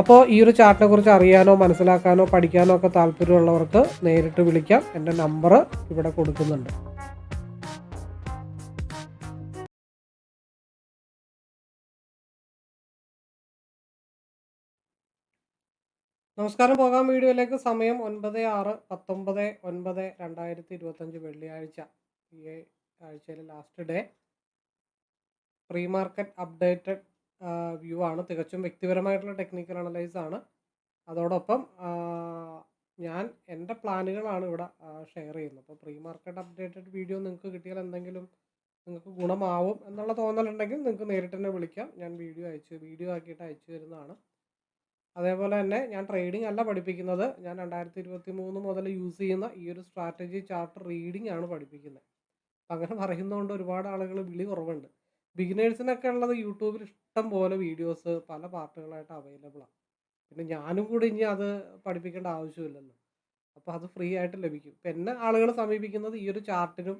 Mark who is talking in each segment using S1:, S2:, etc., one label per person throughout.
S1: അപ്പോൾ ഈ ഒരു ചാർട്ടിനെ കുറിച്ച് അറിയാനോ മനസ്സിലാക്കാനോ പഠിക്കാനോ ഒക്കെ താല്പര്യമുള്ളവർക്ക് നേരിട്ട് വിളിക്കാം. എന്റെ നമ്പർ ഇവിടെ കൊടുക്കുന്നുണ്ട്. നമസ്കാരം. പോകാം വീഡിയോയിലേക്ക്. സമയം ഒൻപത് ആറ് പത്തൊമ്പത് ഒൻപത് രണ്ടായിരത്തി ഇരുപത്തഞ്ച് വെള്ളിയാഴ്ച. ഈ ആഴ്ചയിലെ last day pre market updated view ആണ്. തികച്ചും വ്യക്തിപരമായിട്ടുള്ള ടെക്നിക്കൽ അനലൈസ് ആണ്. അതോടൊപ്പം ഞാൻ എന്റെ പ്ലാനുകളാണ് ഇവിടെ ഷെയർ ചെയ്യുന്നത്. അപ്പോൾ പ്രീ മാർക്കറ്റ് അപ്ഡേറ്റഡ് വീഡിയോ നിങ്ങൾക്ക് കിട്ടിയാൽ എന്തെങ്കിലും നിങ്ങൾക്ക് ഗുണമാവും എന്നുള്ള തോന്നലുണ്ടെങ്കിൽ നിങ്ങൾക്ക് നേരിട്ട് തന്നെ വിളിക്കാം. ഞാൻ വീഡിയോ അയച്ചു വീഡിയോ ആക്കിയിട്ട് അയച്ചു തരുന്നതാണ്. അതേപോലെ തന്നെ ഞാൻ ട്രേഡിംഗ് അല്ല പഠിപ്പിക്കുന്നത്. ഞാൻ രണ്ടായിരത്തി ഇരുപത്തി മൂന്ന് മുതൽ യൂസ് ചെയ്യുന്ന ഈ ഒരു സ്ട്രാറ്റജി ചാർട്ട് റീഡിംഗ് ആണ് പഠിപ്പിക്കുന്നത്. അങ്ങനെ പറയുന്നതുകൊണ്ട് ഒരുപാട് ആളുകൾ വിളി കുറവുണ്ട്. ബിഗിനേഴ്സിനൊക്കെ ഉള്ളത് യൂട്യൂബിൽ ഇഷ്ടം പോലെ വീഡിയോസ് പല പാർട്ടുകളായിട്ട് അവൈലബിൾ ആണ് പിന്നെ ഞാനും കൂടി ഇനി അത് പഠിപ്പിക്കേണ്ട ആവശ്യമില്ലല്ലോ. അപ്പോൾ അത് ഫ്രീ ആയിട്ട് ലഭിക്കും. ഇപ്പം എന്നെ ആളുകൾ സമീപിക്കുന്നത് ഈ ഒരു ചാർട്ടിനും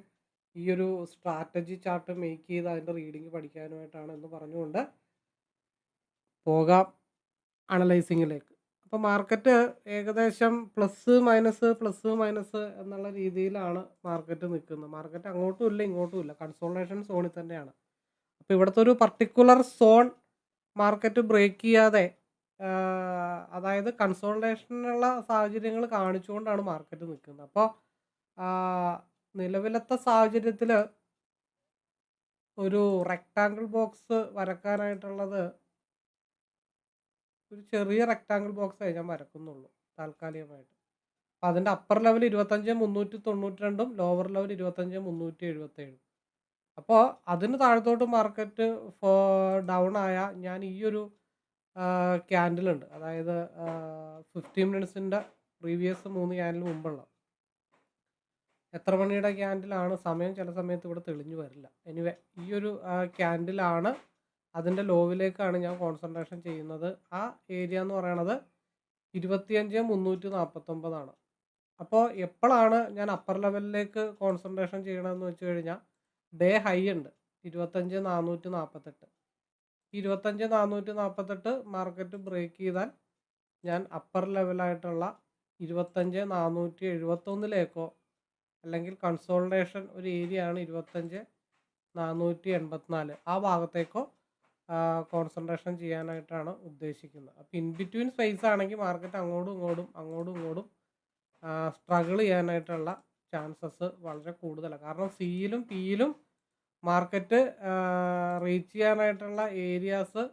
S1: ഈ ഒരു സ്ട്രാറ്റജി ചാർട്ട് മേക്ക് ചെയ്ത് അതിന്റെ റീഡിങ് പഠിക്കാനുമായിട്ടാണ് എന്ന് പറഞ്ഞുകൊണ്ട് പോകാം അനലൈസിങ്ങിലേക്ക് അപ്പോൾ മാർക്കറ്റ് ഏകദേശം പ്ലസ് മൈനസ് പ്ലസ് മൈനസ് എന്നുള്ള രീതിയിലാണ് മാർക്കറ്റ് നിൽക്കുന്നത്. മാർക്കറ്റ് അങ്ങോട്ടും ഇല്ല ഇങ്ങോട്ടും ഇല്ല. കൺസോൾട്ടേഷൻ സോണിൽ തന്നെയാണ്. അപ്പോൾ ഇവിടുത്തെ ഒരു പർട്ടിക്കുലർ സോൺ മാർക്കറ്റ് ബ്രേക്ക് ചെയ്യാതെ അതായത് കൺസോൾട്ടേഷനുള്ള സാഹചര്യങ്ങൾ കാണിച്ചുകൊണ്ടാണ് മാർക്കറ്റ് നിൽക്കുന്നത്. അപ്പോൾ നിലവിലത്തെ സാഹചര്യത്തിൽ ഒരു റെക്റ്റാങ്കിൾ ബോക്സ് വരക്കാനായിട്ടുള്ളത് ഒരു ചെറിയ റെക്റ്റാങ്കിൾ ബോക്സേ ഞാൻ വരക്കുന്നുള്ളൂ താൽക്കാലികമായിട്ട്. അപ്പം അതിന്റെ അപ്പർ ലെവൽ ഇരുപത്തഞ്ച് മുന്നൂറ്റി തൊണ്ണൂറ്റി രണ്ടും ലോവർ ലെവൽ ഇരുപത്തഞ്ച് മുന്നൂറ്റി എഴുപത്തേഴും അപ്പോൾ അതിന് താഴത്തോട്ട് മാർക്കറ്റ് ഫോ ഡൗൺ ആയ ഞാൻ ഈ ഒരു ക്യാൻഡിലുണ്ട് അതായത് ഫിഫ്റ്റി മിനിറ്റ്സിന്റെ പ്രീവിയസ് മൂന്ന് ക്യാൻഡിൽ മുമ്പുള്ള. എത്ര മണിയുടെ ക്യാൻഡിലാണ്? സമയം ചില സമയത്ത് ഇവിടെ തെളിഞ്ഞു വരില്ല. എനിവേ ഈ ഒരു ക്യാൻഡിലാണ് അതിന്റെ ലോവിലേക്കാണ് ഞാൻ കോൺസെൻട്രേഷൻ ചെയ്യുന്നത്. ആ ഏരിയ എന്ന് പറയണത് ഇരുപത്തിയഞ്ച് മുന്നൂറ്റി നാൽപ്പത്തൊമ്പതാണ് അപ്പോൾ എപ്പോഴാണ് ഞാൻ അപ്പർ ലെവലിലേക്ക് കോൺസെൻട്രേഷൻ ചെയ്യണമെന്ന് വെച്ച് കഴിഞ്ഞാൽ ഡേ ഹൈ ഉണ്ട്. ഇരുപത്തഞ്ച് നാനൂറ്റി നാൽപ്പത്തെട്ട് ഇരുപത്തഞ്ച് നാനൂറ്റി നാൽപ്പത്തെട്ട് മാർക്കറ്റ് ബ്രേക്ക് ചെയ്താൽ ഞാൻ അപ്പർ ലെവലായിട്ടുള്ള ഇരുപത്തഞ്ച് നാനൂറ്റി എഴുപത്തൊന്നിലേക്കോ അല്ലെങ്കിൽ കൺസോൾട്ടേഷൻ ഒരു ഏരിയ ആണ് ഇരുപത്തഞ്ച് നാനൂറ്റി എൺപത്തിനാല് ആ ഭാഗത്തേക്കോ കോൺസെൻട്രേഷൻ ചെയ്യാനായിട്ടാണ് ഉദ്ദേശിക്കുന്നത്. അപ്പോൾ ഇൻ ബിറ്റ്വീൻ സ്പേസ് ആണെങ്കിൽ മാർക്കറ്റ് അങ്ങോട്ടും ഇങ്ങോട്ടും അങ്ങോട്ടും ഇങ്ങോട്ടും സ്ട്രഗിൾ ചെയ്യാനായിട്ടുള്ള ചാൻസസ് വളരെ കൂടുതലാണ് കാരണം സിയിലും പിയിലും മാർക്കറ്റ് റീച്ച് ചെയ്യാനായിട്ടുള്ള ഏരിയാസ്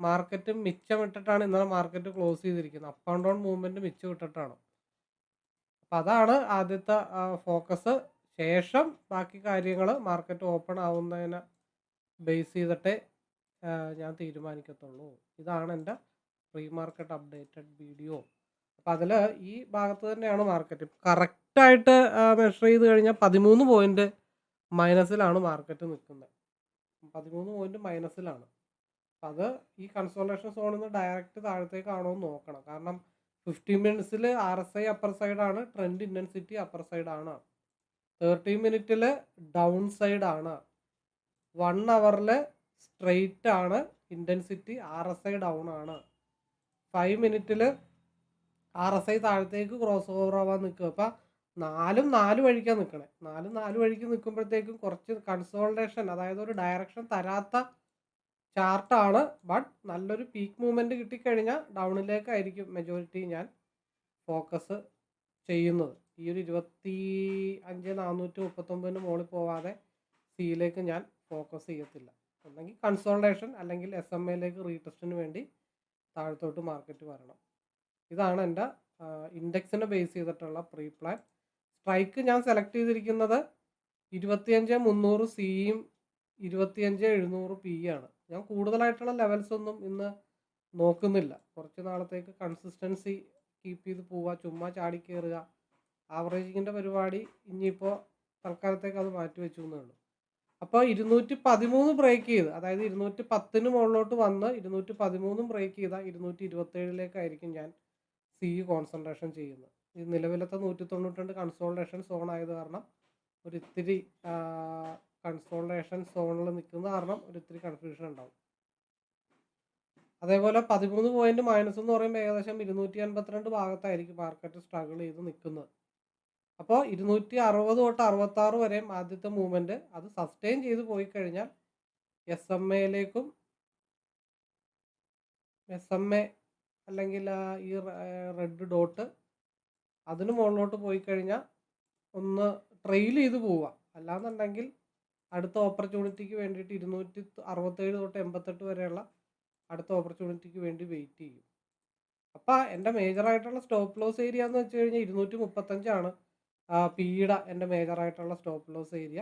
S1: മാർക്കറ്റ് മിച്ചമിട്ടിട്ടാണ് ഇന്നലെ മാർക്കറ്റ് ക്ലോസ് ചെയ്തിരിക്കുന്നത്. അപ്പ് ആൻഡ് ഡൗൺ മൂവ്മെന്റ് മിച്ചം ഇട്ടിട്ടാണ് അപ്പോൾ അതാണ് ആദ്യത്തെ ഫോക്കസ് ശേഷം ബാക്കി കാര്യങ്ങൾ മാർക്കറ്റ് ഓപ്പൺ ആവുന്നതിനെ ബേസ് ചെയ്തിട്ടേ ഞാൻ തീരുമാനിക്കത്തുള്ളൂ. ഇതാണ് എന്റെ പ്രീ മാർക്കറ്റ് അപ്ഡേറ്റഡ് വീഡിയോ അപ്പം അതിൽ ഈ ഭാഗത്ത് തന്നെയാണ് മാർക്കറ്റ് കറക്റ്റായിട്ട് മെഷർ ചെയ്ത് കഴിഞ്ഞാൽ പതിമൂന്ന് പോയിന്റ് മൈനസിലാണ് മാർക്കറ്റ് നിൽക്കുന്നത് പതിമൂന്ന് പോയിന്റ് മൈനസിലാണ് അപ്പം അത് ഈ കൺസോളേഷൻ സോണിൽ നിന്ന് ഡയറക്റ്റ് താഴത്തേക്കാണോ എന്ന് നോക്കണം. കാരണം ഫിഫ്റ്റീൻ മിനിറ്റ്സിൽ ആർ എസ് ഐ അപ്പർ സൈഡാണ് ട്രെൻഡ് ഇന്റൻസിറ്റി അപ്പർ സൈഡാണ് തേർട്ടി മിനിറ്റിൽ ഡൗൺ സൈഡാണ് വൺ അവറിൽ സ്ട്രെയിറ്റ് ആണ്. Intensity R S I down ആണ്. ഫൈവ് മിനിറ്റിൽ ആർ എസ് ഐ താഴത്തേക്ക് ക്രോസ് ഓവർ ആവാൻ നിൽക്കുക അപ്പം നാലും നാല് വഴിക്കാണ് നിൽക്കണേ നാലും നാല് വഴിക്ക് നിൽക്കുമ്പോഴത്തേക്കും കുറച്ച് കൺസോൾട്ടേഷൻ അതായത് ഒരു ഡയറക്ഷൻ തരാത്ത ചാർട്ടാണ് ബട്ട് നല്ലൊരു പീക്ക് മൂവ്മെന്റ് കിട്ടിക്കഴിഞ്ഞാൽ ഡൗണിലേക്കായിരിക്കും മെജോറിറ്റി ഞാൻ ഫോക്കസ് ചെയ്യുന്നത്. ഈ ഒരു ഇരുപത്തി അഞ്ച് നാനൂറ്റി മുപ്പത്തൊമ്പതിന് മുകളിൽ പോവാതെ സിയിലേക്ക് ഞാൻ ഫോക്കസ് ചെയ്യത്തില്ല. ഒന്നെങ്കിൽ കൺസോൾട്ടേഷൻ അല്ലെങ്കിൽ എസ് എം എയിലേക്ക് റീടെസ്റ്റിന് വേണ്ടി താഴത്തോട്ട് മാർക്കറ്റ് വരണം. ഇതാണ് എന്റെ ഇൻഡെക്സിനെ ബേസ് ചെയ്തിട്ടുള്ള പ്രീ പ്ലാൻ സ്ട്രൈക്ക് ഞാൻ സെലക്ട് ചെയ്തിരിക്കുന്നത് ഇരുപത്തിയഞ്ച് മുന്നൂറ് സിയും ഇരുപത്തിയഞ്ച് എഴുന്നൂറ് പി ആണ്. ഞാൻ കൂടുതലായിട്ടുള്ള ലെവൽസ് ഒന്നും ഇന്ന് നോക്കുന്നില്ല. കുറച്ച് നാളത്തേക്ക് കൺസിസ്റ്റൻസി കീപ്പ് ചെയ്ത് പോവുക ചുമ്മാ ചാടി കയറുക ആവറേജിങ്ങിന്റെ പരിപാടി ഇനിയിപ്പോൾ തൽക്കാലത്തേക്ക് അത് മാറ്റി വെച്ചു എന്നേ ഉള്ളൂ. അപ്പോൾ ഇരുന്നൂറ്റി പതിമൂന്ന് ബ്രേക്ക് ചെയ്ത് അതായത് ഇരുന്നൂറ്റി പത്തിന് മുകളിലോട്ട് വന്ന് ഇരുന്നൂറ്റി പതിമൂന്നും ബ്രേക്ക് ചെയ്താൽ ഇരുന്നൂറ്റി ഇരുപത്തേഴിലേക്കായിരിക്കും ഞാൻ സി കോൺസെൻട്രേഷൻ ചെയ്യുന്നത് ഈ നിലവിലത്തെ നൂറ്റി തൊണ്ണൂറ്റി കൺസോൾട്ടേഷൻ സോൺ ആയത് കാരണം ഒരു ഇത്തിരി കൺസോൾട്ടേഷൻ സോണിൽ നിൽക്കുന്ന കാരണം ഒരു ഇത്തിരി കൺഫ്യൂഷൻ ഉണ്ടാവും. അതേപോലെ പതിമൂന്ന് പോയിന്റ് മൈനസ് എന്ന് പറയുമ്പോൾ ഏകദേശം ഇരുന്നൂറ്റി അൻപത്തിരണ്ട് ഭാഗത്തായിരിക്കും മാർക്കറ്റ് സ്ട്രഗിൾ ചെയ്ത് നിൽക്കുന്നത്. അപ്പോൾ ഇരുന്നൂറ്റി അറുപത് തൊട്ട് അറുപത്തി ആറ് വരെയും ആദ്യത്തെ മൂവ്മെന്റ് അത് സസ്റ്റെയിൻ ചെയ്ത് പോയി കഴിഞ്ഞാൽ എസ് എം എയിലേക്കും എസ് എം എ അല്ലെങ്കിൽ ആ ഈ റെഡ് ഡോട്ട് അതിന് മുകളിലോട്ട് പോയി കഴിഞ്ഞാൽ ഒന്ന് ട്രെയിൽ ചെയ്ത് പോവുക. അല്ലാന്നുണ്ടെങ്കിൽ അടുത്ത ഓപ്പർച്യൂണിറ്റിക്ക് വേണ്ടിയിട്ട് ഇരുന്നൂറ്റി അറുപത്തേഴ് തൊട്ട് എൺപത്തെട്ട് വരെയുള്ള അടുത്ത ഓപ്പർച്യൂണിറ്റിക്ക് വേണ്ടി വെയിറ്റ് ചെയ്യും. അപ്പോൾ എന്റെ മേജറായിട്ടുള്ള സ്റ്റോപ്പ് ലോസ് ഏരിയ എന്ന് വെച്ച് കഴിഞ്ഞാൽ ഇരുന്നൂറ്റി മുപ്പത്തഞ്ചാണ് പീഡ എന്റെ മേജറായിട്ടുള്ള സ്റ്റോപ്പ് ലോസ് ഏരിയ.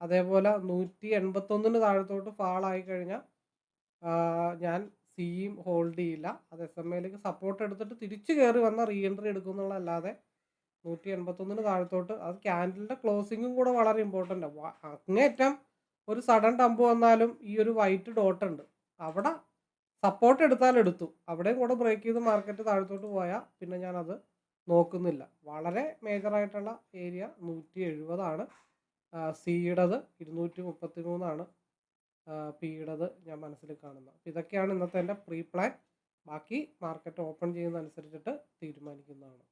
S1: അതേപോലെ നൂറ്റി എൺപത്തൊന്നിന് താഴത്തോട്ട് ആയി കഴിഞ്ഞാൽ ഞാൻ സിയും ഹോൾഡ് ചെയ്യില്ല. അത് എസ് എം എയിലേക്ക് സപ്പോർട്ട് എടുത്തിട്ട് തിരിച്ചു കയറി വന്ന റീ എൻട്രി എടുക്കുന്നുള്ളതല്ലാതെ നൂറ്റി എൺപത്തൊന്നിന് താഴത്തോട്ട് അത് ക്യാൻഡലിന്റെ ക്ലോസിങ്ങും കൂടെ വളരെ ഇമ്പോർട്ടന്റ് അങ്ങേറ്റം ഒരു സഡൻ ടമ്പ് വന്നാലും ഈ ഒരു വൈറ്റ് ഡോട്ട് ഉണ്ട്. അവിടെ സപ്പോർട്ട് എടുത്താൽ എടുത്തു. അവിടെയും കൂടെ ബ്രേക്ക് ചെയ്ത് മാർക്കറ്റ് താഴത്തോട്ട് പോയാൽ പിന്നെ ഞാനത് നോക്കുന്നില്ല. വളരെ മേജറായിട്ടുള്ള ഏരിയ നൂറ്റി എഴുപതാണ് സിയുടേത് ഇരുന്നൂറ്റി മുപ്പത്തി മൂന്നാണ് പിയുടേത് ഞാൻ മനസ്സിൽ കാണുന്നത് അപ്പോൾ ഇതൊക്കെയാണ് ഇന്നത്തെ എന്റെ പ്രീ പ്ലാൻ ബാക്കി മാർക്കറ്റ് ഓപ്പൺ ചെയ്യുന്നതനുസരിച്ചിട്ട് തീരുമാനിക്കുന്നതാണ്.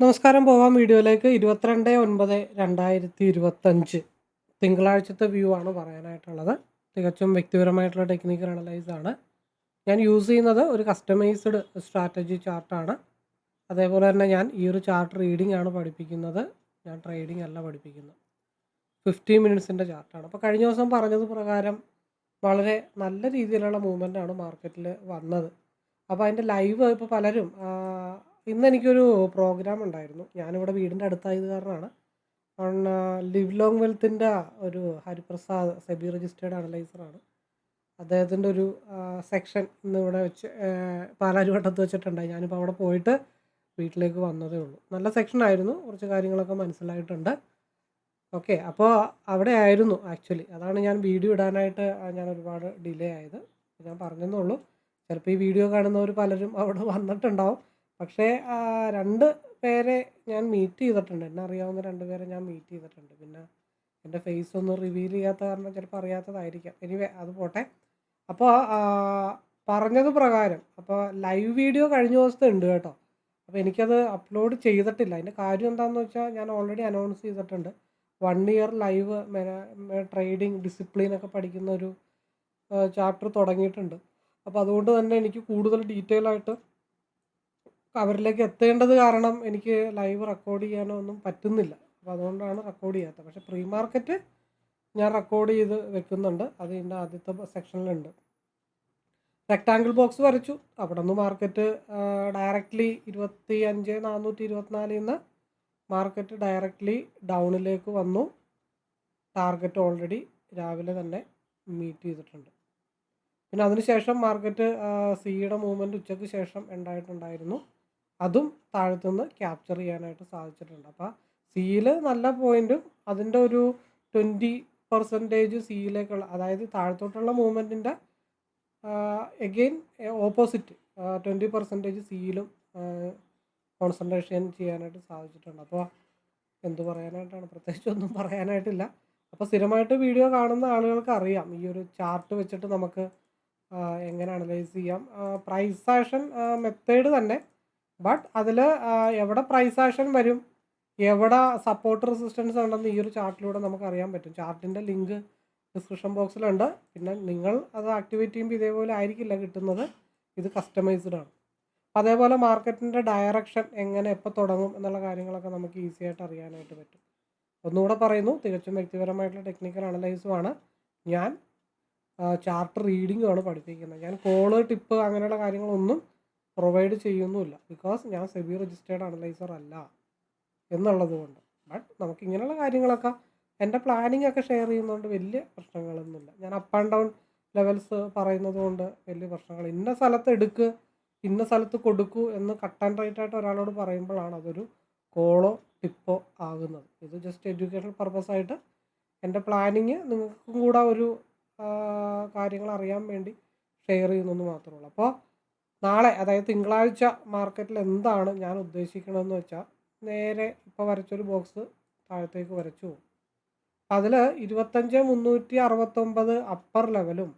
S1: നമസ്കാരം. പോവാം വീഡിയോയിലേക്ക്. ഇരുപത്തിരണ്ട് ഒൻപത് രണ്ടായിരത്തി ഇരുപത്തഞ്ച് തിങ്കളാഴ്ചത്തെ വ്യൂ ആണ് പറയാനായിട്ടുള്ളത്. തികച്ചും വ്യക്തിപരമായിട്ടുള്ള ടെക്നിക്കൽ അനലൈസ് ആണ്. ഞാൻ യൂസ് ചെയ്യുന്നത് ഒരു കസ്റ്റമൈസ്ഡ് സ്ട്രാറ്റജി ചാർട്ടാണ് അതേപോലെ തന്നെ ഞാൻ ഈ ഒരു ചാർട്ട് റീഡിംഗ് ആണ് പഠിപ്പിക്കുന്നത്. ഞാൻ ട്രേഡിംഗ് അല്ല പഠിപ്പിക്കുന്നത്. ഫിഫ്റ്റി മിനിറ്റ്സിന്റെ ചാർട്ടാണ് അപ്പോൾ കഴിഞ്ഞ ദിവസം പറഞ്ഞത് പ്രകാരം വളരെ നല്ല രീതിയിലുള്ള മൂവ്മെന്റ് ആണ് മാർക്കറ്റിൽ വന്നത്. അപ്പോൾ അതിന്റെ ലൈവ് ഇപ്പോൾ പലരും ഇന്ന് എനിക്കൊരു പ്രോഗ്രാം ഉണ്ടായിരുന്നു. ഞാനിവിടെ വീടിന്റെ അടുത്തായത് കാരണമാണ്. ലിവ് ലോങ് വെൽത്തിന്റെ ഒരു ഹരിപ്രസാദ് സെബി രജിസ്റ്റേർഡ് അനലൈസറാണ് അദ്ദേഹത്തിന്റെ ഒരു സെക്ഷൻ ഇന്ന് ഇവിടെ വെച്ച് പാലാരിവട്ടത്ത് വെച്ചിട്ടുണ്ടായി. ഞാനിപ്പോൾ അവിടെ പോയിട്ട് വീട്ടിലേക്ക് വന്നതേ ഉള്ളൂ. നല്ല സെക്ഷൻ ആയിരുന്നു. കുറച്ച് കാര്യങ്ങളൊക്കെ മനസ്സിലായിട്ടുണ്ട്. ഓക്കെ അപ്പോൾ അവിടെ ആയിരുന്നു ആക്ച്വലി അതാണ് ഞാൻ വീഡിയോ ഇടാനായിട്ട് ഞാൻ ഒരുപാട് ഡിലേ ആയത്. ഞാൻ പറഞ്ഞതേ ഉള്ളൂ. ചിലപ്പോൾ ഈ വീഡിയോ കാണുന്നവർ പലരും അവിടെ വന്നിട്ടുണ്ടാവും. പക്ഷേ രണ്ട് പേരെ ഞാൻ മീറ്റ് ചെയ്തിട്ടുണ്ട്. എന്നെ അറിയാവുന്ന രണ്ട് പേരെ ഞാൻ മീറ്റ് ചെയ്തിട്ടുണ്ട്. പിന്നെ എന്റെ ഫേസ് ഒന്നും റിവീൽ ചെയ്യാത്ത കാരണം ചിലപ്പോൾ അറിയാത്തതായിരിക്കാം. എനിവേ അത് പോട്ടെ. അപ്പോൾ പറഞ്ഞത് പ്രകാരം അപ്പോൾ ലൈവ് വീഡിയോ കഴിഞ്ഞ ദിവസത്തെ ഉണ്ട് കേട്ടോ. അപ്പോൾ എനിക്കത് അപ്ലോഡ് ചെയ്തിട്ടില്ല. അതിന്റെ കാര്യം എന്താണെന്ന് വെച്ചാൽ ഞാൻ ഓൾറെഡി അനൗൺസ് ചെയ്തിട്ടുണ്ട്. One year live trading discipline ഒക്കെ പഠിക്കുന്ന ഒരു ചാപ്റ്റർ തുടങ്ങിയിട്ടുണ്ട്. അപ്പോൾ അതുകൊണ്ട് തന്നെ എനിക്ക് കൂടുതൽ ഡീറ്റെയിൽ ആയിട്ട് അവരിലേക്ക് എത്തേണ്ടത് കാരണം എനിക്ക് ലൈവ് റെക്കോർഡ് ചെയ്യാനോ ഒന്നും പറ്റുന്നില്ല. അപ്പോൾ അതുകൊണ്ടാണ് റെക്കോർഡ് ചെയ്യാത്തത്. പക്ഷേ പ്രീ മാർക്കറ്റ് ഞാൻ റെക്കോർഡ് ചെയ്ത് വെക്കുന്നുണ്ട്. അത് ഇതിന്റെ ആദ്യത്തെ സെക്ഷനിലുണ്ട് റെക്ടാങ്കിൾ ബോക്സ് വരച്ചു. അവിടെ നിന്ന് മാർക്കറ്റ് ഡയറക്റ്റ്ലി ഇരുപത്തി അഞ്ച് നാനൂറ്റി ഇരുപത്തിനാലിൽ നിന്ന് മാർക്കറ്റ് ഡയറക്റ്റ്ലി ഡൗണിലേക്ക് വന്നു. ടാർഗറ്റ് ഓൾറെഡി രാവിലെ തന്നെ മീറ്റ് ചെയ്തിട്ടുണ്ട്. പിന്നെ അതിനുശേഷം മാർക്കറ്റ് സിയുടെ മൂവ്മെന്റ് ഉച്ചയ്ക്ക് ശേഷം ഉണ്ടായിട്ടുണ്ടായിരുന്നു. അതും താഴത്തുനിന്ന് ക്യാപ്ചർ ചെയ്യാനായിട്ട് സാധിച്ചിട്ടുണ്ട്. അപ്പോൾ സിയിൽ നല്ല പോയിന്റും അതിന്റെ ഒരു ട്വന്റി പെർസെന്റേജ് സിയിലേക്കുള്ള അതായത് താഴത്തോട്ടുള്ള മൂവ്മെന്റിന്റെ എഗെയിൻ ഓപ്പോസിറ്റ് ട്വന്റി പെർസെന്റേജ് സിയിലും കോൺസെൻട്രേഷൻ ചെയ്യാനായിട്ട് സാധിച്ചിട്ടുണ്ട്. അപ്പോൾ എന്ത് പറയാനായിട്ടാണ്? പ്രത്യേകിച്ച് ഒന്നും പറയാനായിട്ടില്ല. അപ്പോൾ സ്ഥിരമായിട്ട് വീഡിയോ കാണുന്ന ആളുകൾക്ക് അറിയാം. ഈ ഒരു ചാർട്ട് വെച്ചിട്ട് നമുക്ക് എങ്ങനെ അനലൈസ് ചെയ്യാം. പ്രൈസ് മെത്തേഡ് തന്നെ. ബട്ട് അതിൽ എവിടെ പ്രൈസ് വരും? എവിടെ സപ്പോർട്ട് റെസിസ്റ്റൻസ് ഉണ്ടെന്ന് ഈ ഒരു ചാർട്ടിലൂടെ നമുക്ക് അറിയാൻ പറ്റും. ചാർട്ടിന്റെ ലിങ്ക് ഡിസ്ക്രിപ്ഷൻ ബോക്സിലുണ്ട് പിന്നെ നിങ്ങൾ അത് ആക്ടിവേറ്റ് ചെയ്യുമ്പോൾ ഇതേപോലെ ആയിരിക്കില്ല കിട്ടുന്നത്. ഇത് കസ്റ്റമൈസ്ഡ് ആണ്. അതേപോലെ മാർക്കറ്റിന്റെ ഡയറക്ഷൻ എങ്ങനെ എപ്പോൾ തുടങ്ങും എന്നുള്ള കാര്യങ്ങളൊക്കെ നമുക്ക് ഈസി ആയിട്ട് അറിയാനായിട്ട് പറ്റും. ഒന്നുകൂടെ പറയുന്നു തികച്ചും വ്യക്തിപരമായിട്ടുള്ള ടെക്നിക്കൽ അനലൈസുമാണ് ഞാൻ ചാർട്ട് റീഡിങ്ങുമാണ് പഠിപ്പിക്കുന്നത്. ഞാൻ കോൾ ടിപ്പ് അങ്ങനെയുള്ള കാര്യങ്ങളൊന്നും പ്രൊവൈഡ് ചെയ്യുന്നുമില്ല. ബിക്കോസ് ഞാൻ സെബി രജിസ്റ്റേർഡ് അനലൈസർ അല്ല. എന്നുള്ളത് കൊണ്ട്. ബട്ട് നമുക്ക് ഇങ്ങനെയുള്ള കാര്യങ്ങളൊക്കെ എന്റെ പ്ലാനിങ് ഒക്കെ ഷെയർ ചെയ്യുന്നതുകൊണ്ട് വലിയ പ്രശ്നങ്ങളൊന്നുമില്ല ഞാൻ അപ്പ് ആൻഡ് ഡൗൺ ലെവൽസ് പറയുന്നത് കൊണ്ട് വലിയ പ്രശ്നങ്ങൾ. ഇന്ന സ്ഥലത്ത് എടുക്ക് ഇന്ന സ്ഥലത്ത് കൊടുക്കൂ എന്ന് കട്ട് ആൻഡ് റൈറ്റ് ആയിട്ട് ഒരാളോട് പറയുമ്പോഴാണ് അതൊരു കോളോ ടിപ്പോ ആകുന്നത്. ഇത് ജസ്റ്റ് എഡ്യൂക്കേഷണൽ പർപ്പസ് ആയിട്ട് എന്റെ പ്ലാനിങ് നിങ്ങൾക്കും കൂടെ ഒരു കാര്യങ്ങൾ അറിയാൻ വേണ്ടി ഷെയർ ചെയ്യുന്നെന്ന് മാത്രമേ ഉള്ളൂ. അപ്പോൾ നാളെ അതായത് തിങ്കളാഴ്ച മാർക്കറ്റിൽ എന്താണ് ഞാൻ ഉദ്ദേശിക്കണമെന്ന് വെച്ചാൽ നേരെ ഇപ്പോൾ വരച്ചൊരു ബോക്സ് താഴത്തേക്ക് വരച്ചു അതിൽ ഇരുപത്തഞ്ച് മുന്നൂറ്റി അറുപത്തൊമ്പത് അപ്പർ ലെവലും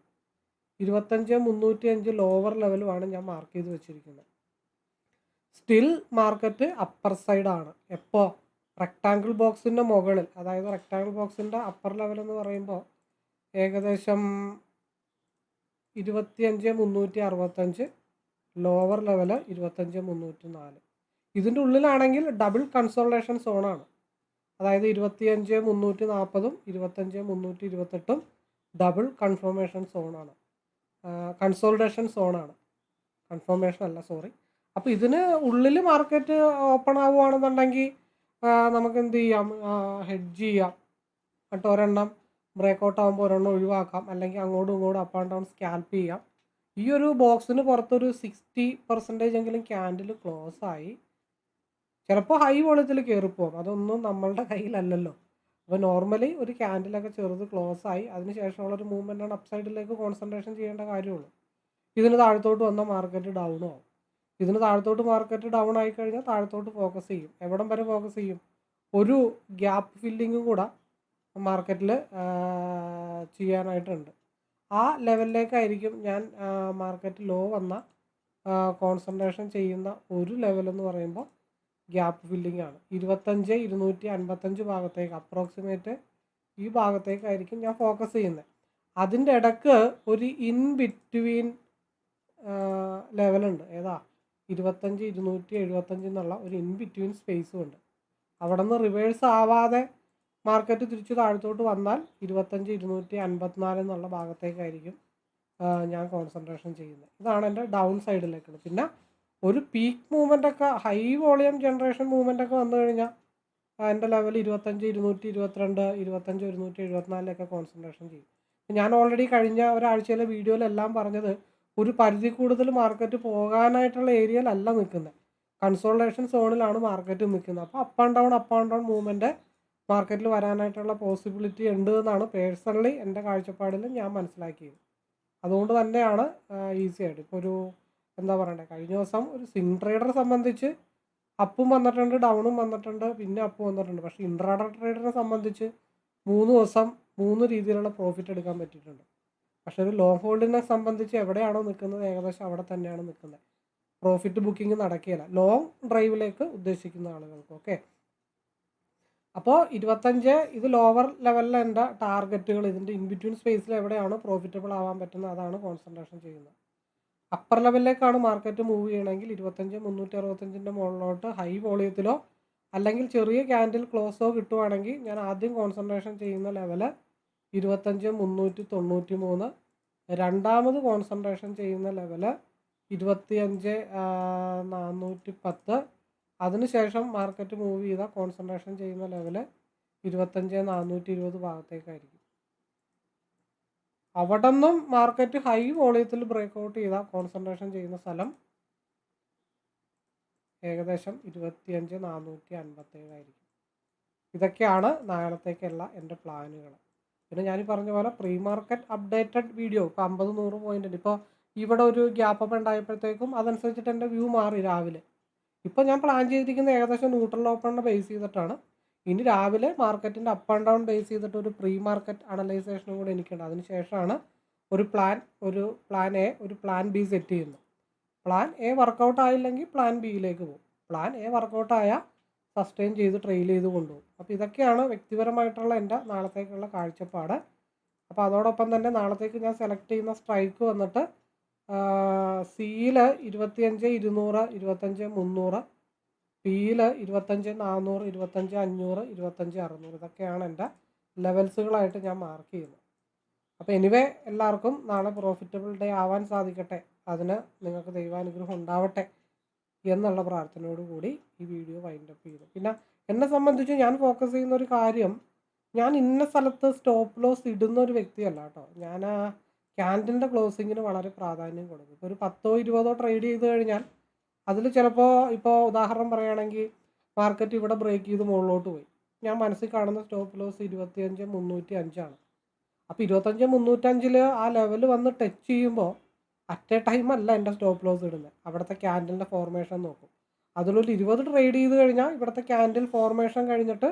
S1: ഇരുപത്തഞ്ച് മുന്നൂറ്റി അഞ്ച് ലോവർ ലെവലുമാണ് ഞാൻ മാർക്ക് ചെയ്ത് വെച്ചിരിക്കുന്നത്. സ്റ്റിൽ മാർക്കറ്റ് അപ്പർ സൈഡാണ് എപ്പോൾ റെക്റ്റാങ്കിൾ ബോക്സിന്റെ മുകളിൽ. അതായത് റെക്റ്റാങ്കിൾ ബോക്സിന്റെ അപ്പർ ലെവൽ എന്ന് പറയുമ്പോൾ ഏകദേശം ഇരുപത്തിയഞ്ച് മുന്നൂറ്റി അറുപത്തഞ്ച് ലോവർ ലെവൽ ഇരുപത്തഞ്ച് മുന്നൂറ്റി നാല്. ഇതിന്റെ ഉള്ളിലാണെങ്കിൽ ഡബിൾ കൺസോൾട്ടേഷൻ സോണാണ് അതായത് ഇരുപത്തിയഞ്ച് മുന്നൂറ്റി നാൽപ്പതും ഇരുപത്തഞ്ച് മുന്നൂറ്റി ഇരുപത്തെട്ടും ഡബിൾ കൺഫർമേഷൻ സോണാണ് കൺസോൾട്ടേഷൻ സോണാണ് കൺഫർമേഷൻ അല്ല സോറി അപ്പോൾ ഇതിന് ഉള്ളിൽ മാർക്കറ്റ് ഓപ്പൺ ആവുകയാണെന്നുണ്ടെങ്കിൽ നമുക്ക് എന്ത് ചെയ്യാം? ഹെഡ്ജ് ചെയ്യാം. എന്നിട്ട് ഒരെണ്ണം ബ്രേക്ക് ഔട്ട് ആകുമ്പോൾ ഒരെണ്ണം ഒഴിവാക്കാം. അല്ലെങ്കിൽ അങ്ങോട്ടും ഇങ്ങോട്ടും അപ്പ് ആൻഡ് ഡൗൺ സ്കാൽപ്പ് ചെയ്യാം. ഈ ഒരു ബോക്സിന് പുറത്തൊരു സിക്സ്റ്റി പെർസെന്റേജ് എങ്കിലും ക്യാൻഡിൽ ക്ലോസ് ആയി. ചിലപ്പോൾ ഹൈ വോളത്തിൽ കയറിപ്പോകും അതൊന്നും നമ്മളുടെ കയ്യിലല്ലല്ലോ. അപ്പോൾ നോർമലി ഒരു ക്യാൻഡിലൊക്കെ ചെറുത് ക്ലോസ് ആയി അതിനുശേഷമുള്ള ശേഷമുള്ളൊരു മൂവ്മെന്റാണ് അപ്പ് സൈഡിലേക്ക് കോൺസെൻട്രേഷൻ ചെയ്യേണ്ട കാര്യമുള്ളൂ. ഇതിന് താഴത്തോട്ട് വന്ന മാർക്കറ്റ് ഡൗൺ ആവും. ഇതിന് താഴത്തോട്ട് മാർക്കറ്റ് ഡൗൺ ആയി കഴിഞ്ഞാൽ താഴത്തോട്ട് ഫോക്കസ് ചെയ്യും. എവിടം വരെ ഫോക്കസ് ചെയ്യും? ഒരു ഗ്യാപ്പ് ഫില്ലിങ്ങും കൂടെ മാർക്കറ്റിൽ ചെയ്യാനായിട്ടുണ്ട്. ആ ലെവലിലേക്കായിരിക്കും ഞാൻ മാർക്കറ്റ് ലോ വന്ന കോൺസെൻട്രേഷൻ ചെയ്യുന്ന ഒരു ലെവലെന്ന് പറയുമ്പോൾ ഗ്യാപ്പ് ഫില്ലിംഗ് ആണ് ഇരുപത്തഞ്ച് ഇരുന്നൂറ്റി അൻപത്തഞ്ച് ഭാഗത്തേക്ക് അപ്രോക്സിമേറ്റ് ഈ ഭാഗത്തേക്കായിരിക്കും ഞാൻ ഫോക്കസ് ചെയ്യുന്നത്. അതിന്റെ ഇടയ്ക്ക് ഒരു ഇൻ ബിറ്റ്വീൻ ലെവലുണ്ട് ഏതാ? ഇരുപത്തഞ്ച് ഇരുന്നൂറ്റി എഴുപത്തഞ്ച് എന്നുള്ള ഒരു ഇൻ ബിറ്റ്വീൻ സ്പേസും ഉണ്ട്. അവിടെ നിന്ന് റിവേഴ്സ് ആവാതെ മാർക്കറ്റ് തിരിച്ചു താഴത്തോട്ട് വന്നാൽ ഇരുപത്തഞ്ച് ഇരുന്നൂറ്റി അൻപത്തിനാല് എന്നുള്ള ഭാഗത്തേക്കായിരിക്കും ഞാൻ കോൺസെൻട്രേഷൻ ചെയ്യുന്നത്. ഇതാണ് എന്റെ ഡൗൺ സൈഡിലേക്കുള്ളത്. പിന്നെ ഒരു പീക്ക് മൂവ്മെന്റ് ഒക്കെ ഹൈ വോളിയം ജനറേഷൻ മൂവ്മെന്റ് ഒക്കെ വന്നു കഴിഞ്ഞാൽ എന്റെ ലെവൽ ഇരുപത്തഞ്ച് ഇരുന്നൂറ്റി ഇരുപത്തിരണ്ട് ഇരുപത്തഞ്ച് ഒരുന്നൂറ്റി എഴുപത്തിനാലിലൊക്കെ കോൺസെൻട്രേഷൻ ചെയ്യും. ഞാൻ ഓൾറെഡി കഴിഞ്ഞ ഒരാഴ്ചയിലെ വീഡിയോയിലെല്ലാം പറഞ്ഞത് ഒരു പരിധി കൂടുതൽ മാർക്കറ്റ് പോകാനായിട്ടുള്ള ഏരിയയിലല്ല നിൽക്കുന്നത് കൺസോൾട്ടേഷൻ സോണിലാണ് മാർക്കറ്റ് നിൽക്കുന്നത് അപ്പോൾ up and down up and down movement മാർക്കറ്റിൽ വരാനായിട്ടുള്ള പോസിബിലിറ്റി ഉണ്ട് എന്നാണ് പേഴ്സണലി എന്റെ കാഴ്ചപ്പാടിൽ ഞാൻ മനസ്സിലാക്കിയത്. അതുകൊണ്ട് തന്നെയാണ് ഈസി ആയിട്ട്. ഇപ്പോൾ ഒരു എന്താ പറയണ്ടേ കഴിഞ്ഞ ദിവസം ഒരു സിങ് ട്രേഡർ സംബന്ധിച്ച് അപ്പും വന്നിട്ടുണ്ട് ഡൗണും വന്നിട്ടുണ്ട് പിന്നെ അപ്പും വന്നിട്ടുണ്ട്. പക്ഷേ ഇൻട്രാഡർ ട്രേഡറിനെ സംബന്ധിച്ച് മൂന്ന് ദിവസം മൂന്ന് രീതിയിലുള്ള പ്രോഫിറ്റ് എടുക്കാൻ പറ്റിയിട്ടുണ്ട്. പക്ഷേ ഒരു ലോങ് ഹോൾഡിനെ സംബന്ധിച്ച് എവിടെയാണോ നിൽക്കുന്നത് ഏകദേശം അവിടെ തന്നെയാണ് നിൽക്കുന്നത്. പ്രോഫിറ്റ് ബുക്കിംഗ് നടക്കുകയില്ല. ലോങ് ഡ്രൈവിലേക്ക് ഉദ്ദേശിക്കുന്ന ആളുകൾക്ക് ഓക്കെ അപ്പോൾ ഇരുപത്തഞ്ച് ഇത് ലോവർ ലെവലിൽ എന്റെ ടാർഗറ്റുകൾ ഇതിന്റെ ഇൻ ബിറ്റ്വീൻ സ്പേസിൽ എവിടെയാണോ പ്രോഫിറ്റബിൾ ആവാൻ പറ്റുന്നത് അതാണ് കോൺസെൻട്രേഷൻ ചെയ്യുന്നത്. അപ്പർ ലെവലിലേക്കാണ് മാർക്കറ്റ് മൂവ് ചെയ്യണമെങ്കിൽ ഇരുപത്തഞ്ച് മുന്നൂറ്റി അറുപത്തഞ്ചിന്റെ മുകളിലോട്ട് ഹൈ വോളിയത്തിലോ അല്ലെങ്കിൽ ചെറിയ ക്യാൻഡിൽ ക്ലോസോ കിട്ടുവാണെങ്കിൽ ഞാൻ ആദ്യം കോൺസെൻട്രേഷൻ ചെയ്യുന്ന ലെവൽ ഇരുപത്തഞ്ച് മുന്നൂറ്റി തൊണ്ണൂറ്റി മൂന്ന് രണ്ടാമത് കോൺസെൻട്രേഷൻ ചെയ്യുന്ന ലെവൽ ഇരുപത്തിയഞ്ച് നാനൂറ്റി പത്ത് അതിനുശേഷം മാർക്കറ്റ് മൂവ് ചെയ്താൽ കോൺസെൻട്രേഷൻ ചെയ്യുന്ന ലെവൽ ഇരുപത്തഞ്ച് നാനൂറ്റി ഇരുപത് ഭാഗത്തേക്കായിരിക്കും. അവിടെ നിന്നും മാർക്കറ്റ് ഹൈ വോളിയത്തിൽ ബ്രേക്ക് ഔട്ട് ചെയ്ത കോൺസെൻട്രേഷൻ ചെയ്യുന്ന സ്ഥലം ഏകദേശം ഇരുപത്തിയഞ്ച് നാനൂറ്റി അൻപത്തേഴായിരിക്കും ഇതൊക്കെയാണ് നാളത്തേക്കുള്ള എന്റെ പ്ലാനുകൾ പിന്നെ ഞാൻ പറഞ്ഞ പോലെ പ്രീ മാർക്കറ്റ് അപ്ഡേറ്റഡ് വീഡിയോ ഇപ്പോൾ അമ്പത് നൂറ് പോയിന്റ് ഇപ്പോൾ ഇവിടെ ഒരു ഗ്യാപ്പ് അപ്പ് ഉണ്ടായപ്പോഴത്തേക്കും അതനുസരിച്ചിട്ട് എന്റെ വ്യൂ മാറി രാവിലെ. ഇപ്പോൾ ഞാൻ പ്ലാൻ ചെയ്തിരിക്കുന്നത് ഏകദേശം ന്യൂട്രൽ ഓപ്പണിനെ ബേസ് ചെയ്തിട്ടാണ്. ഇനി രാവിലെ മാർക്കറ്റിന്റെ അപ്പ് ആൻഡ് ഡൗൺ ബേസ് ചെയ്തിട്ട് ഒരു പ്രീ മാർക്കറ്റ് അനലൈസേഷനും കൂടെ എനിക്കുണ്ട്. അതിന് ശേഷമാണ് ഒരു പ്ലാൻ ഒരു പ്ലാൻ എ ഒരു പ്ലാൻ ബി സെറ്റ് ചെയ്യുന്നത്. പ്ലാൻ എ വർക്കൗട്ട് ആയില്ലെങ്കിൽ പ്ലാൻ ബിയിലേക്ക് പോകും. പ്ലാൻ എ വർക്കൗട്ട് സസ്റ്റെയിൻ ചെയ്ത് ട്രെയിൽ ചെയ്ത് കൊണ്ടുപോകും. അപ്പോൾ ഇതൊക്കെയാണ് വ്യക്തിപരമായിട്ടുള്ള എന്റെ നാളത്തേക്കുള്ള കാഴ്ചപ്പാട്. അപ്പോൾ അതോടൊപ്പം തന്നെ നാളത്തേക്ക് ഞാൻ സെലക്ട് ചെയ്യുന്ന സ്ട്രൈക്ക് വന്നിട്ട് സിയിൽ ഇരുപത്തിയഞ്ച് ഇരുന്നൂറ് ഇരുപത്തഞ്ച് മുന്നൂറ് പിയിൽ ഇരുപത്തഞ്ച് നാനൂറ് ഇരുപത്തഞ്ച് അഞ്ഞൂറ് ഇരുപത്തഞ്ച് അറുന്നൂറ് ഇതൊക്കെയാണ് എന്റെ ലെവൽസുകളായിട്ട് ഞാൻ മാർക്ക് ചെയ്യുന്നത്. അപ്പോൾ എനിവേ എല്ലാവർക്കും നാളെ പ്രോഫിറ്റബിൾ ഡേ ആവാൻ സാധിക്കട്ടെ. അതിന് നിങ്ങൾക്ക് ദൈവാനുഗ്രഹം ഉണ്ടാവട്ടെ എന്നുള്ള പ്രാർത്ഥനയോട് കൂടി ഈ വീഡിയോ വൈൻഡ് അപ്പ് ചെയ്തു പിന്നെ എന്നെ സംബന്ധിച്ച് ഞാൻ ഫോക്കസ് ചെയ്യുന്ന ഒരു കാര്യം ഞാൻ ഇന്ന സ്ഥലത്ത് സ്റ്റോപ്പ് ലോസ് ഇടുന്ന ഒരു വ്യക്തിയല്ല കേട്ടോ. ഞാൻ ക്യാൻഡിലിന്റെ ക്ലോസിങ്ങിന് വളരെ പ്രാധാന്യം കൊടുക്കും. ഇപ്പോൾ ഒരു പത്തോ ഇരുപതോ ട്രേഡ് ചെയ്ത് കഴിഞ്ഞാൽ അതിൽ ചിലപ്പോൾ ഇപ്പോൾ ഉദാഹരണം പറയുകയാണെങ്കിൽ മാർക്കറ്റ് ഇവിടെ ബ്രേക്ക് ചെയ്ത് മുകളിലോട്ട് പോയി. ഞാൻ മനസ്സിൽ കാണുന്ന സ്റ്റോപ്പ് ലോസ് ഇരുപത്തിയഞ്ച് മുന്നൂറ്റി അഞ്ചാണ് അപ്പോൾ ഇരുപത്തഞ്ച് മുന്നൂറ്റഞ്ചിൽ ആ ലെവൽ വന്ന് ടച്ച് ചെയ്യുമ്പോൾ അറ്റ് എ ടൈം അല്ല എന്റെ സ്റ്റോപ്പ് ലോസ് ഇടുന്നത് അവിടുത്തെ ക്യാൻഡലിന്റെ ഫോർമേഷൻ നോക്കും. അതിലൊരു ഇരുപത് ട്രേഡ് ചെയ്ത് കഴിഞ്ഞാൽ ഇവിടുത്തെ ക്യാൻഡിൽ ഫോർമേഷൻ കഴിഞ്ഞിട്ട്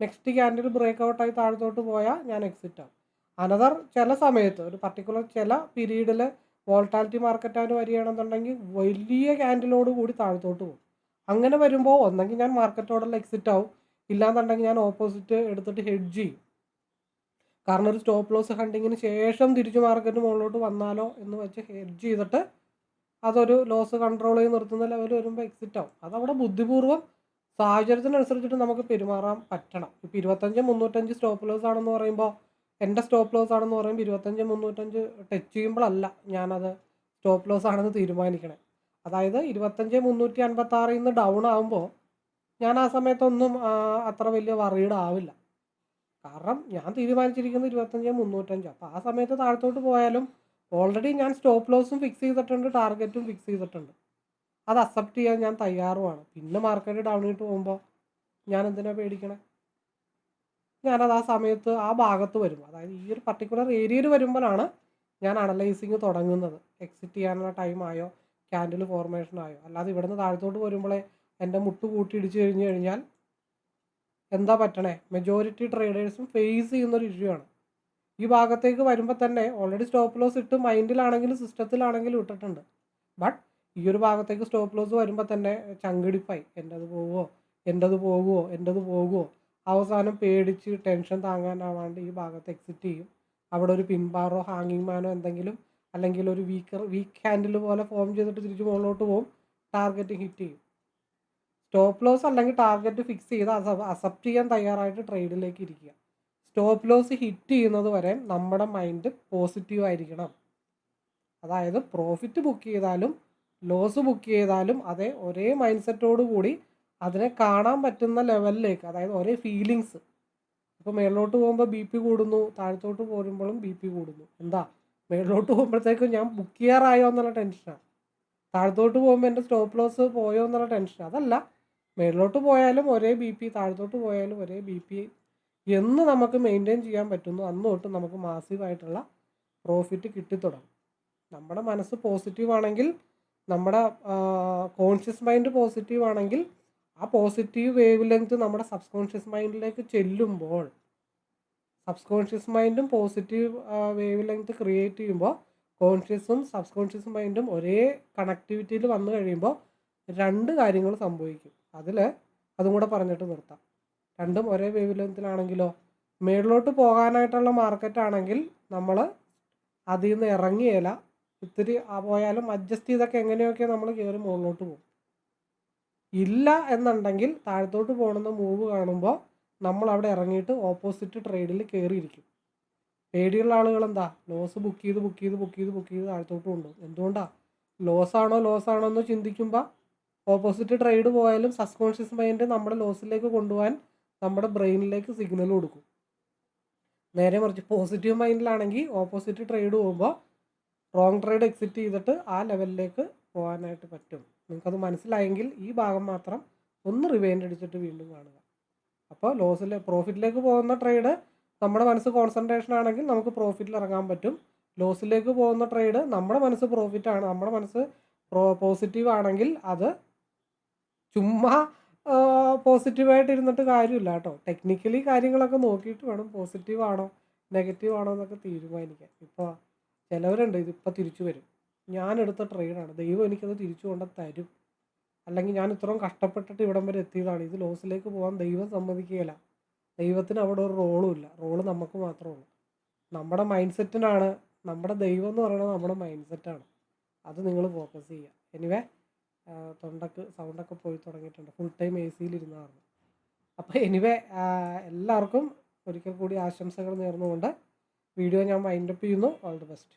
S1: നെക്സ്റ്റ് ക്യാൻഡിൽ ബ്രേക്ക് ഔട്ടായി താഴത്തോട്ട് പോയാൽ ഞാൻ എക്സിറ്റ് ആവും. അനദർ ചില സമയത്ത് ഒരു പർട്ടിക്കുലർ ചില പീരീഡിൽ വോൾട്ടാലിറ്റി മാർക്കറ്റാണ് വരികയാണെന്നുണ്ടെങ്കിൽ വലിയ ക്യാൻഡിലോട് കൂടി താഴത്തോട്ട് പോകും. അങ്ങനെ വരുമ്പോൾ ഒന്നെങ്കിൽ ഞാൻ മാർക്കറ്റോടുള്ള എക്സിറ്റ് ആവും. ഇല്ലാന്നുണ്ടെങ്കിൽ ഞാൻ ഓപ്പോസിറ്റ് എടുത്തിട്ട് ഹെഡ്ജ് ചെയ്യും. കാരണം ഒരു സ്റ്റോപ്പ് ലോസ് ഹണ്ടിങ്ങിന് ശേഷം തിരിച്ചു മാർക്കറ്റ് മുകളിലോട്ട് വന്നാലോ എന്ന് വെച്ച് ഹെഡ്ജ് ചെയ്തിട്ട് അതൊരു ലോസ് കൺട്രോൾ ചെയ്ത് നിർത്തുന്ന ലെവൽ വരുമ്പോൾ എക്സിറ്റ് ആവും. അതവിടെ ബുദ്ധിപൂർവം സാഹചര്യത്തിനനുസരിച്ചിട്ട് നമുക്ക് പെരുമാറാൻ പറ്റണം. ഇപ്പോൾ ഇരുപത്തഞ്ച് മുന്നൂറ്റഞ്ച് സ്റ്റോപ്പ് ലോസ് ആണെന്ന് പറയുമ്പോൾ എന്റെ സ്റ്റോപ്പ് ലോസ് ആണെന്ന് പറയുമ്പോൾ ഇരുപത്തഞ്ച് മുന്നൂറ്റഞ്ച് ടച്ച് ചെയ്യുമ്പോഴല്ല ഞാനത് സ്റ്റോപ്പ് ലോസ് ആണെന്ന് തീരുമാനിക്കണേ. അതായത് ഇരുപത്തഞ്ച് മുന്നൂറ്റി അൻപത്താറിൽ നിന്ന് ഡൗൺ ആകുമ്പോൾ ഞാൻ ആ സമയത്തൊന്നും അത്ര വലിയ വറീഡ് ആവില്ല. കാരണം ഞാൻ തീരുമാനിച്ചിരിക്കുന്നത് ഇരുപത്തഞ്ച് മുന്നൂറ്റഞ്ച്. അപ്പോൾ ആ സമയത്ത് താഴത്തോട്ട് പോയാലും ഓൾറെഡി ഞാൻ സ്റ്റോപ്പ് ലോസും ഫിക്സ് ചെയ്തിട്ടുണ്ട് ടാർഗറ്റും ഫിക്സ് ചെയ്തിട്ടുണ്ട്. അത് അക്സെപ്റ്റ് ചെയ്യാൻ ഞാൻ തയ്യാറുമാണ്. പിന്നെ മാർക്കറ്റ് ഡൗൺ ഇട്ട് പോകുമ്പോൾ ഞാൻ എന്തിനാണ് പേടിക്കണേ? ഞാനത് ആ സമയത്ത് ആ ഭാഗത്ത് വരും അതായത് ഈ ഒരു പർട്ടിക്കുലർ ഏരിയയിൽ വരുമ്പോഴാണ് ഞാൻ അനലൈസിങ് തുടങ്ങുന്നത്. എക്സിറ്റ് ചെയ്യാനുള്ള ടൈം ആയോ ക്യാൻഡിൽ ഫോർമേഷൻ ആയോ. അല്ലാതെ ഇവിടുന്ന് താഴത്തോട്ട് വരുമ്പോഴേ എന്റെ മുട്ട് കൂട്ടിയിടിച്ച് കഴിഞ്ഞ് കഴിഞ്ഞാൽ എന്താ പറ്റണേ? മെജോറിറ്റി ട്രേഡേഴ്സും ഫേസ് ചെയ്യുന്ന ഒരു ഇഷ്യൂ ആണ്. ഈ ഭാഗത്തേക്ക് വരുമ്പോൾ തന്നെ ഓൾറെഡി സ്റ്റോപ്പ് ലോസ് ഇട്ട് മൈൻഡിലാണെങ്കിലും സിസ്റ്റത്തിലാണെങ്കിലും ഇട്ടിട്ടുണ്ട്. ബട്ട് ഈ ഒരു ഭാഗത്തേക്ക് സ്റ്റോപ്പ് ലോസ് വരുമ്പോൾ തന്നെ ചങ്കിടിപ്പായി. എന്റെത് പോകുമോ എന്റെത് പോകുമോ എന്റെത് പോകുമോ അവസാനം പേടിച്ച് ടെൻഷൻ താങ്ങാനാവാണ്ട് ഈ ഭാഗത്ത് എക്സിറ്റ് ചെയ്യും. അവിടെ ഒരു പിൻബാറോ ഹാങ്ങിങ് മാനോ എന്തെങ്കിലും അല്ലെങ്കിൽ ഒരു വീക്കർ വീക്ക് ഹാൻഡിൽ പോലെ ഫോം ചെയ്തിട്ട് തിരിച്ച് മുകളിലോട്ട് പോകും ടാർഗറ്റ് ഹിറ്റ് ചെയ്യും. സ്റ്റോപ്പ് ലോസ് അല്ലെങ്കിൽ ടാർഗറ്റ് ഫിക്സ് ചെയ്ത് അക്സെപ്റ്റ് ചെയ്യാൻ തയ്യാറായിട്ട് ട്രേഡിലേക്ക് ഇരിക്കുക. സ്റ്റോപ്പ് ലോസ് ഹിറ്റ് ചെയ്യുന്നത് വരെ നമ്മുടെ മൈൻഡ് പോസിറ്റീവ് ആയിരിക്കണം. അതായത് പ്രോഫിറ്റ് ബുക്ക് ചെയ്താലും ലോസ് ബുക്ക് ചെയ്താലും അതേ ഒരേ മൈൻഡ് സെറ്റോടു കൂടി അതിനെ കാണാൻ പറ്റുന്ന ലെവലിലേക്ക് അതായത് ഒരേ ഫീലിങ്സ് ഇപ്പോൾ മേളിലോട്ട് പോകുമ്പോൾ ബി പി കൂടുന്നു താഴത്തോട്ട് പോരുമ്പോഴും ബി പി കൂടുന്നു. എന്താ? മേളിലോട്ട് പോകുമ്പോഴത്തേക്കും ഞാൻ ബുക്ക് ചെയ്യാറായോ എന്നുള്ള ടെൻഷനാണ് താഴത്തോട്ട് പോകുമ്പോൾ എന്റെ സ്റ്റോപ്പ് ലോസ് പോയോ എന്നുള്ള ടെൻഷൻ അതല്ല മേളിലോട്ട് പോയാലും ഒരേ ബി പി താഴത്തോട്ട് പോയാലും ഒരേ ബി പി എന്ന് നമുക്ക് മെയിന്റെയിൻ ചെയ്യാൻ പറ്റുന്നു. അന്ന് തൊട്ട് നമുക്ക് മാസീവായിട്ടുള്ള പ്രോഫിറ്റ് കിട്ടിത്തുടങ്ങും. നമ്മുടെ മനസ്സ് പോസിറ്റീവ് ആണെങ്കിൽ നമ്മുടെ കോൺഷ്യസ് മൈൻഡ് പോസിറ്റീവ് ആണെങ്കിൽ ആ പോസിറ്റീവ് വേവ് ലെങ്ത് നമ്മുടെ സബ് കോൺഷ്യസ് മൈൻഡിലേക്ക് ചെല്ലുമ്പോൾ സബ് കോൺഷ്യസ് മൈൻഡും പോസിറ്റീവ് വേവ് ലെങ്ത് ക്രിയേറ്റ് ചെയ്യുമ്പോൾ കോൺഷ്യസും സബ് കോൺഷ്യസ് മൈൻഡും ഒരേ കണക്ടിവിറ്റിയിൽ വന്നു കഴിയുമ്പോൾ രണ്ട് കാര്യങ്ങൾ സംഭവിക്കും. അതിൽ അതും കൂടെ പറഞ്ഞിട്ട് നിർത്താം. രണ്ടും ഒരേ വേവ് ലെങ്ത്തിലാണെങ്കിലോ മേളിലോട്ട് പോകാനായിട്ടുള്ള മാർക്കറ്റ് ആണെങ്കിൽ നമ്മൾ അതിൽ നിന്ന് ഇറങ്ങിയല്ല ഇത്തിരി പോയാലും അഡ്ജസ്റ്റ് ചെയ്തൊക്കെ എങ്ങനെയൊക്കെ നമ്മൾ കയറി മുകളിലോട്ട് പോകും. ഇല്ല എന്നുണ്ടെങ്കിൽ താഴത്തോട്ട് പോകണമെന്ന മൂവ് കാണുമ്പോൾ നമ്മൾ അവിടെ ഇറങ്ങിയിട്ട് ഓപ്പോസിറ്റ് ട്രേഡിൽ കയറിയിരിക്കും പേടിയുള്ള ആളുകൾ എന്താ ലോസ് ബുക്ക് ചെയ്ത് ബുക്ക് ചെയ്ത് ബുക്ക് ചെയ്ത് ബുക്ക് ചെയ്ത് താഴത്തോട്ട് കൊണ്ടുപോകും. എന്തുകൊണ്ടാണ് ലോസ് ആണോ ലോസ് ആണോ എന്ന് ചിന്തിക്കുമ്പോൾ ഓപ്പോസിറ്റ് ട്രേഡ് പോയാലും സബ്കോൺഷ്യസ് മൈൻഡ് നമ്മുടെ ലോസിലേക്ക് കൊണ്ടുപോകാൻ നമ്മുടെ ബ്രെയിനിലേക്ക് സിഗ്നൽ കൊടുക്കും. നേരെ മറിച്ച് പോസിറ്റീവ് മൈൻഡിലാണെങ്കിൽ ഓപ്പോസിറ്റ് ട്രേഡ് പോകുമ്പോൾ റോങ് ട്രേഡ് എക്സിറ്റ് ചെയ്തിട്ട് ആ ലെവലിലേക്ക് പോകാനായിട്ട് പറ്റും. നിങ്ങൾക്കത് മനസ്സിലായെങ്കിൽ ഈ ഭാഗം മാത്രം ഒന്ന് റിവൈൻഡ് അടിച്ചിട്ട് വീണ്ടും കാണുക. അപ്പോൾ ലോസിൽ പ്രോഫിറ്റിലേക്ക് പോകുന്ന ട്രേഡ് നമ്മുടെ മനസ്സ് കോൺസെൻട്രേഷൻ ആണെങ്കിൽ നമുക്ക് പ്രോഫിറ്റിൽ ഇറങ്ങാൻ പറ്റും. ലോസിലേക്ക് പോകുന്ന ട്രേഡ് നമ്മുടെ മനസ്സ് പ്രോഫിറ്റ് ആണ്. നമ്മുടെ മനസ്സ് പ്രോ പോസിറ്റീവ് ആണെങ്കിൽ അത് ചുമ്മാ പോസിറ്റീവായിട്ട് ഇരുന്നിട്ട് കാര്യമില്ല കേട്ടോ. ടെക്നിക്കലി കാര്യങ്ങളൊക്കെ നോക്കിയിട്ട് വേണം പോസിറ്റീവ് ആണോ നെഗറ്റീവ് ആണോ എന്നൊക്കെ തീരുമാനിക്കാൻ. ഇപ്പോൾ ചിലവരുണ്ട് ഇതിപ്പോൾ തിരിച്ചു വരും. ഞാൻ എടുത്ത ട്രേഡാണ് ദൈവം എനിക്കത് തിരിച്ചു കൊണ്ട് തരും. അല്ലെങ്കിൽ ഞാൻ ഇത്രയും കഷ്ടപ്പെട്ടിട്ട് ഇവിടം വരെ എത്തിയതാണ്. ഇത് ലോസിലേക്ക് പോകാൻ ദൈവം സമ്മതിക്കുകയില്ല. ദൈവത്തിന് അവിടെ ഒരു റോളും ഇല്ല. റോൾ നമുക്ക് മാത്രമേ നമ്മുടെ മൈൻഡ് സെറ്റിനാണ് നമ്മുടെ ദൈവം എന്ന് പറയുന്നത് നമ്മുടെ മൈൻഡ് സെറ്റാണ് അത് നിങ്ങൾ ഫോക്കസ് ചെയ്യുക. എനിവേ തൊണ്ടക്ക് സൗണ്ടൊക്കെ പോയി തുടങ്ങിയിട്ടുണ്ട്. ഫുൾ ടൈം എ സിയിലിരുന്ന കാരണം അപ്പോൾ എനിവേ എല്ലാവർക്കും ഒരിക്കൽ കൂടി ആശംസകൾ നേർന്നുകൊണ്ട് വീഡിയോ ഞാൻ വൈൻഡപ്പ് ചെയ്യുന്നു. All the best